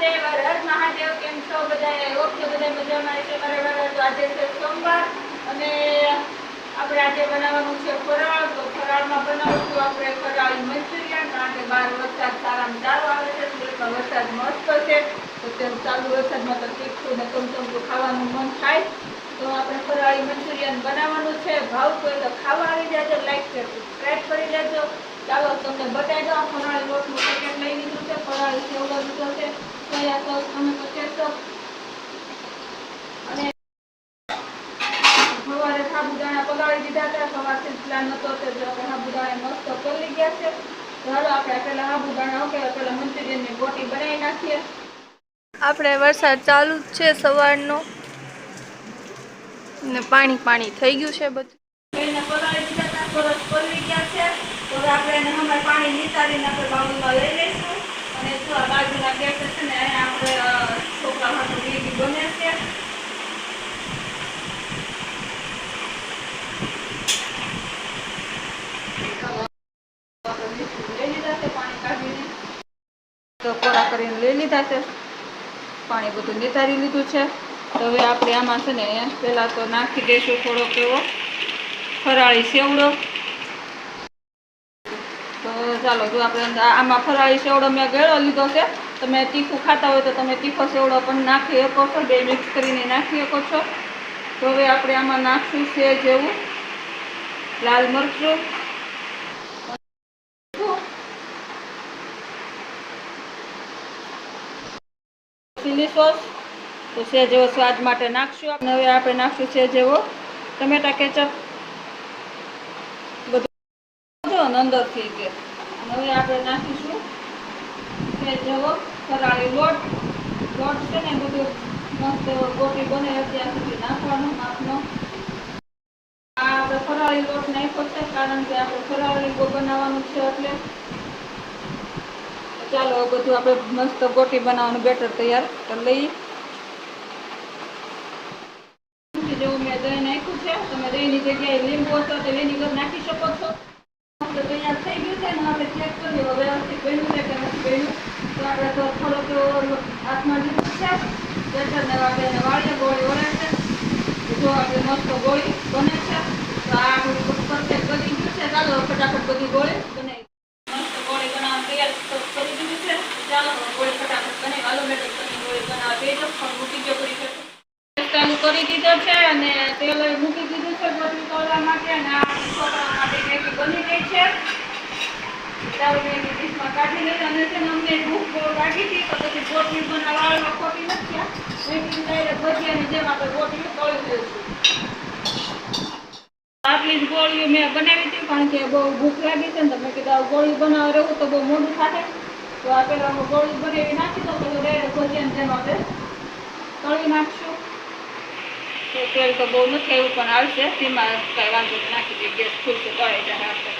મહાદેવ હર મહાદેવ કેમ છો? બધા ઓકે બધા મજામાં છે મારા તો આજે છે સોમવાર. અને આપણે આજે બનાવવાનું છે ફરાળ. તો ફરાળમાં બનાવશું આપણે ફરાળ મંચુરિયન. કારણ કે બહાર વરસાદ સારામાં સારો આવે છે સુરતમાં વરસાદ મસ્ત છે. તો તેમ ચાલુ વરસાદમાં તો તીખું ને ચમચમતું ખાવાનું મન થાય. તો આપણે ફરાળી મંચુરિયન બનાવવાનું છે. ભાવ કોઈ તો ખાવા આવી જાજો લાઈક છે સબસ્ક્રાઈબ કરી લેજો. ચાલો, તમને બતાવી દો આ ફરાળી લોટનું પેકેટ લઈ લીધું છે. ફરાળી સેવડો લીધો છે. સોયા સોસ ટમેટો કેચઅપ અને સવારે સાબુદાણા પલાળી દીધા હતા. સવારથી પ્લાન નતો તો જો આપણે સાબુદાણા મસ્ત પલળી ગયા છે. તો આપણે પેલા સાબુદાણા ઓકે પેલા મંચુરિયનની ગોટી બનાવી નાખીએ. આપણે વરસાદ ચાલુ જ છે સવારનો. ને પાણી પાણી થઈ ગયું છે બધું. એને પલાળી દીધા હતા સરસ પલળી ગયા છે. તો આપણે એને હમણાં પાણી નિતારીને આપણે બાઉલમાં લઈ લઈશું. અને જો આ બાજુના ગેસ છે ને અહીંયા આપણે અ, છોકરા માટે મેગી બને છે ચાલો, આપણે મીઠું લઈ લીધા છે પાણી કાઢીને તો કોરા કરીને લઈ લીધા છે. પાણી બધું નિતારી લીધું છે. તો હવે આપણે આમાં છે ને પહેલાં તો નાખી દઈશું થોડોક એવો ફરાળી સેવડો તો ચાલો, જો આપણે આમાં ફરાળી સેવડો મેં ગળો લીધો છે. તમે તીખું ખાતા હોય તો તમે તીખો સેવડો પણ નાખી શકો છો. બે મિક્સ કરીને નાખી શકો છો. તો હવે આપણે આમાં નાખશું છે જેવું લાલ મરચું. ચીલી સોસ તો છે જેવો સ્વાદ માટે નાખશું હવે આપણે નાખશું છે જેવો ટમેટા કેચપ. બધું અંદરથી કે. હવે આપણે નાખીશું છે જેવો ફરાળી લોટ. લોટ છે ને બધું મસ્ત એવો ગોટી બને ત્યાં સુધી નાખવાનો માપનો આ આપણે ફરાળી લોટ નાખ્યો છે કારણ કે આપણે ફરાળી બનાવવાનું છે એટલે ચાલો, હવે બધું આપણે મસ્ત ગોટી બનાવવાનું બેટર તૈયાર. કરી લઈએ જેવું મેં દહીં નાખ્યું છે. તમે દહીંની જગ્યાએ લીંબુ અથવા તો વિનેગર નાખી શકો છો. મસ્ત તૈયાર થઈ ગયું છે ને આપણે ચેક કરી લો વ્યવસ્થિત બન્યું છે કે નથી બન્યું. તો આપણે તો થોડોક એવો હાથમાં લીધું છે. બેટરને આપણે એને વાળીએ, ગોળી વળે છે. તો જો આપણે મસ્ત ગોળી બને છે. તો આ આપણું પરફેક્ટ બની ગયું છે. ચાલો, ફટાફટ બધી ગોળી બનાવી મસ્ત ગોળી બનાવવાનું તૈયાર ક- કરી દીધું છે ચાલો હવે ગોળી ફટાફટ બનાવી આલુ મેટર કરીને ગોળી બનાવવા બેજો પણ મૂકી દો કરી છે ચાલુ કરી દીધો છે અને તેલ એ મૂકી દીધું છે ગોળી તળવા માટે અને આ છોકરા માટે મેગી બની ગઈ છે ચાલો મેં એની ડીશમાં કાઢી લઈ અને છે ને અમને ભૂખ તળી આટલી જ ગોળીઓ મેં બનાવી હતી, કારણ કે બહુ ભૂખ લાગી છે ને તમે કીધું આ ગોળી બનાવવા રહેવું તો બહુ મોડું થાય. તો આ પેલા હું ગોળી બનાવી નાખી દઉં પેલું ડાયરેક્ટ ભજીયાની જેમ આપણે તળી નાખશું. તો તેલ તો બહુ નથી એવું પણ આવશે. તેમાં કાંઈ વાંધો. નાખી દઈએ, ગેસ ફૂલ તો તળાઈ જાય આપણે.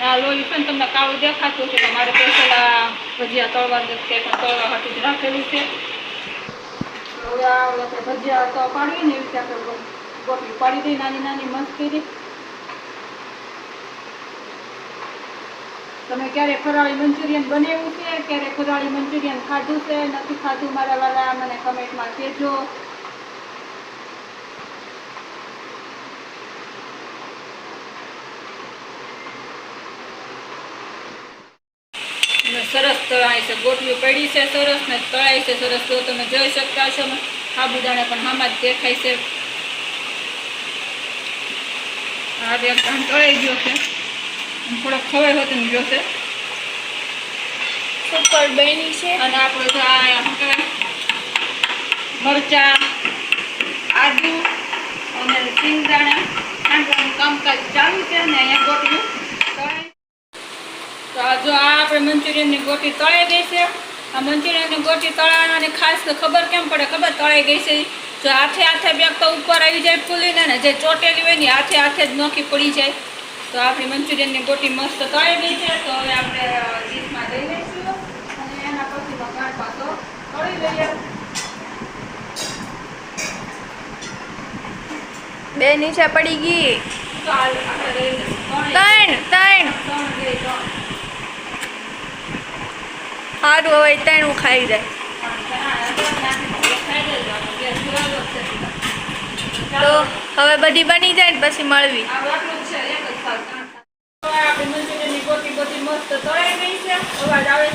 આ લોહી છે તમને કાળું દેખાતું છે મારે પેલા ભજીયા તળવા નથી પણ તળવા હાટું જ રાખેલું છે. ભજીયા તો પાડવી ને ગોટલી પાડી દઈ નાની નાની મસ્તીની. તમે ક્યારે ફરાળી મંચુરિયન બનાવ્યું છે? ક્યારે ફરાળી મંચુરિયન ખાધું છે? નથી ખાધું? મારા વાળા મને કમેન્ટમાં કહેજો. સરસ તળાય છે ગોટલીઓ પડી છે સરસ ને તળાય છે સરસ. તો તમે જોઈ શકતા છો સાબુદાણા પણ આમાં જ દેખાય છે. આ બે એકદમ તળાઈ ગયો છે. અને ખવાય હોતો ને ગયો છે. સુપર બની છે. અને આપણે જો આ મરચાં આદુ અને સિંગદાણા. કામકાજ ચાલુ છે ને અહીંયા આ જો આ આપણે મંચુરિયનની ગોટી તળાઈ ગઈ છે. આ મંચુરિયનની ગોટી તળાવવાની ખાસ તો ખબર કેમ પડે? ખબર તળાઈ ગઈ છે? જો હાથે હાથે બેગ તો ઉપર આવી જાય ફૂલીને ને જે ચોટેલી હોય ને હાથે હાથે જ નોખી પડી જાય. તો આપણી મંચુરિયનની ગોટી મસ્ત તળાઈ ગઈ છે. તો હવે આપણે ડીશમાં લઈ લઈશું. અને એના પછી વઘાર પાછો તળી લઈએ. બે નીચે પડી ગઈ. ત્રણ ત્રણ. ત્રણ. સારું હવે ત્રણું ખાઈ જાય. તો હવે બધી બની જાય ને પછી મળવી. અવાજ આવે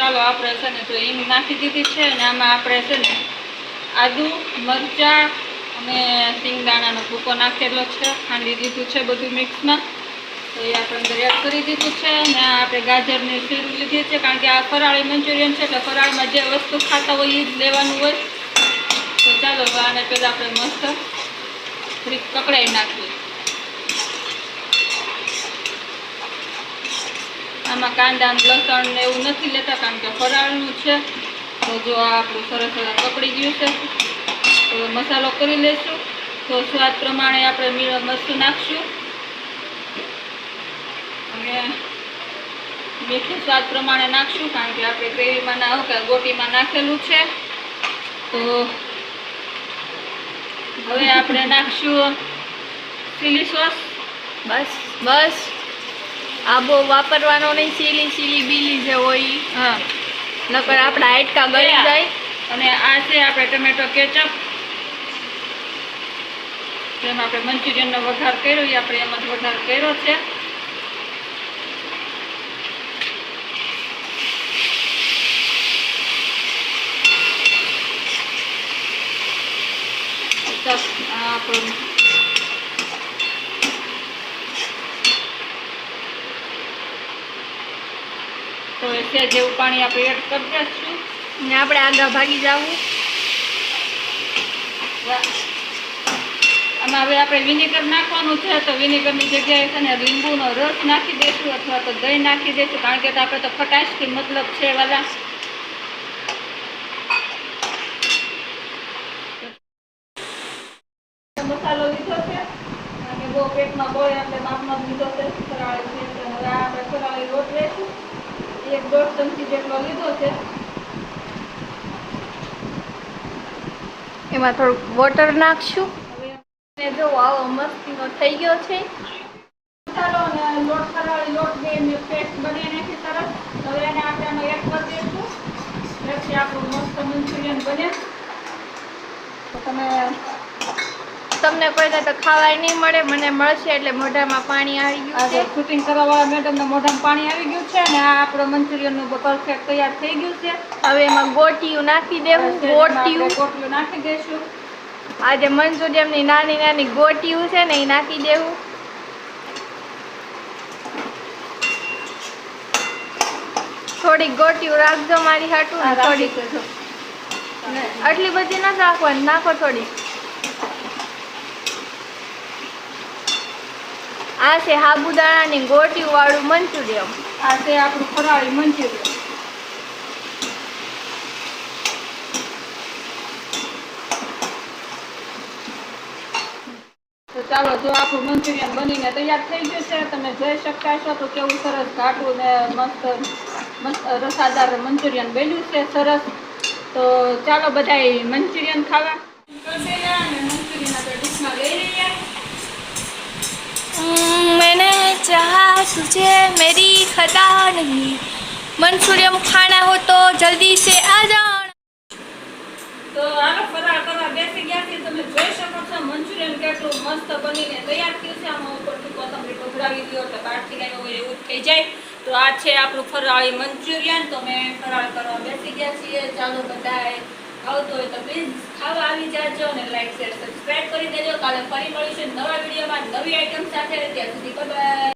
ચાલો આપણે છે ને તો હિંગ નાખી દીધી છે અને આમાં આપણે છે ને આદુ, મરચાં અને સિંગદાણાનો ભૂકો નાખેલો છે. ખાંડી દીધું છે બધું મિક્સમાં. તો એ આપણે એડ કરી દીધું છે અને આપણે ગાજરની શીરું લીધી છે કારણ કે આ ફરાળી મંચુરિયન છે એટલે ફરાળમાં જે વસ્તુ ખાતા હોય એ જ લેવાનું હોય. તો ચાલો આને પહેલાં આપણે મસ્ત કકડાઈ નાખીએ. આમાં કાંદા લસણ એવું નથી લેતા કારણ કે ફરાળનું છે. તો જો આપણું સરસ કકડી ગયું છે. તો મસાલો કરી લઈશું. તો સ્વાદ પ્રમાણે આપણે મરચું નાખશું. અને મીઠું સ્વાદ પ્રમાણે નાખશું કારણ કે આપણે ગ્રેવીમાં ના કે ગોટીમાં નાખેલું છે. તો હવે આપણે નાખશું ચીલી સોસ. બસ બસ. આ બહુ વાપરવાનો નહીં સીલી સીલી બીલી જે હોય. હા. નકર આપણા આટકા ગળી જાય. અને આ છે આપણે ટમેટો કેચઅપ. જેમાં આપણે મંચુરિયનનો વઘાર કર્યો એ આપણે એમાં જ વઘાર કર્યો છે. આપણું છે જેવું પાણી આપણે એડ કરી દઈશું ને આપણે આગળ ભાગી જવું. આમાં હવે આપણે વિનેગર નાખવાનું છે, તો વિનેગરની જગ્યાએ છે ને લીંબુનો રસ નાખી દઈશું અથવા તો દહીં નાખી દઈશું કારણ કે આપણે તો ખટાશથી મતલબ છે વાલા. મસાલો લીધો છે. અને બહુ પેટમાં બળે આપણે માપમાં લીધો છે. ફરાળી છે હવે આપણે ફરાળી રોટ લઈશું એક દોઢ ચમચી જેટલો લીધો છે. એમાં થોડુંક વોટર નાખશું. હવે જો આવો મસ્તીનો થઈ ગયો છે. મસાલો અને લોટ લોટ બે મેં પેસ્ટ બની નાખી સરસ. હવે એને આપણે આમાં એડ કરી દઈશું. પછી આપણું મસ્ત મંચુરિયન બને. તમે તમને કોઈ તો ખાવાય નહીં મળે મને મળશે એટલે મોઢામાં પાણી આવી ગયું છે. શૂટિંગ કરવાવાળા મેડમને મોઢામાં પાણી આવી ગયું છે અને આ આપણું મંચુરિયનનું પરફેક્ટ તૈયાર થઈ ગયું છે. હવે એમાં ગોટીયું નાખી દેવું આપણે ગોટીયું નાખી દેશું આજે મંચુરિયમની નાની નાની ગોટીયું છે ને એ નાખી દેવું. થોડીક ગોટિયું રાખજો મારી હાટું ને થોડીક. આટલી બધી નથી રાખવાની નાખો થોડી આ છે સાબુદાણાની ગોટી વાળું મંચુરિયમ. આ છે આપણું ફરાળી મંચુરિયમ. તો ચાલો, જો આપણું મંચુરિયમ બનીને તૈયાર થઈ ગયું છે, તમે જોઈ શકતા છો તો કેવું સરસ ઘાટું ને મસ્ત રસાદાર મંચુરિયન બન્યું છે, સરસ. તો ચાલો બધા મંચુરિયન ખાવા. तुझे मेरी खता नहीं मंचूरियम खाना हो तो जल्दी से आ जाओ તો આનો ફરાળ કરવા બેસી ગયા છીએ તમે જોઈ શકો છો મંચુરિયન કેટલું મસ્ત બનીને તૈયાર થયું છે આમાં ઉપરથી કોથમરી પધરાવી દો એટલે બહારથી કાંઈ હોય એવું જ થઈ જાય તો આ છે આપણું ફરાળી મંચુરિયન તો મેં ફરાળ કરવા બેસી ગયા છીએ ચાલો બધાએ આવતો હોય તો પ્લીઝ ખાવા આવી જાજો અને લાઈક શેર સબસ્ક્રાઇબ કરી દેજો કાલે ફરી મળીશું નવા વિડીયોમાં નવી આઈટમ સાથે ત્યાં સુધી બાય